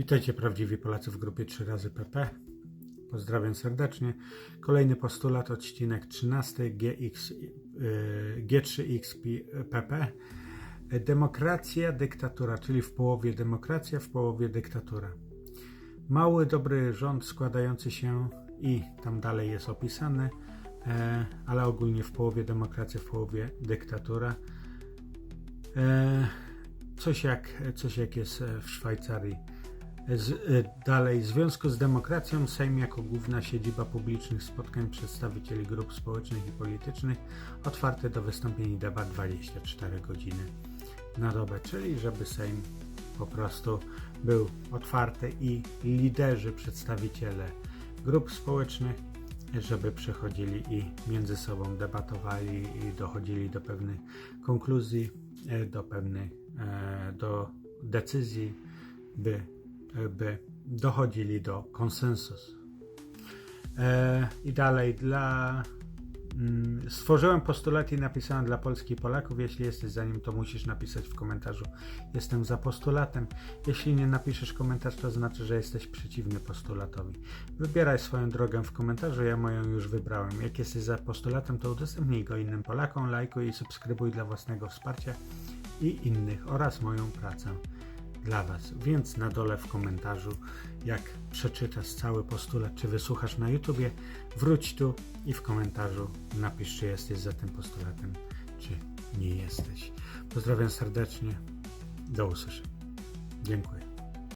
Witajcie prawdziwi Polacy w grupie 3 razy PP. Pozdrawiam serdecznie. Kolejny postulat, odcinek 13 GX, y, G3XPP. Demokracja, dyktatura, czyli w połowie demokracja, w połowie dyktatura. Mały, dobry rząd składający się i tam dalej jest opisane, e, ale ogólnie w połowie demokracja, w połowie dyktatura. E, Coś jak, coś jak jest w Szwajcarii. Z, e, dalej, w związku z demokracją Sejm jako główna siedziba publicznych spotkań przedstawicieli grup społecznych i politycznych otwarty do wystąpień i debat 24 godziny na dobę, czyli żeby Sejm po prostu był otwarty i liderzy, przedstawiciele grup społecznych, żeby przychodzili i między sobą debatowali i dochodzili do pewnych konkluzji, e, do pewnych, e, do decyzji, by, by dochodzili do konsensusu. E, I dalej, dla. mm, Stworzyłem postulat i napisałem dla Polski i Polaków. Jeśli jesteś za nim, to musisz napisać w komentarzu. Jestem za postulatem. Jeśli nie napiszesz komentarz, to znaczy, że jesteś przeciwny postulatowi. Wybieraj swoją drogę w komentarzu, ja moją już wybrałem. Jak jesteś za postulatem, to udostępnij go innym Polakom, lajkuj i subskrybuj dla własnego wsparcia i innych oraz moją pracę dla Was. Więc na dole w komentarzu, jak przeczytasz cały postulat, czy wysłuchasz na YouTubie, wróć tu i w komentarzu napisz, czy jesteś za tym postulatem, czy nie jesteś. Pozdrawiam serdecznie. Do usłyszenia. Dziękuję.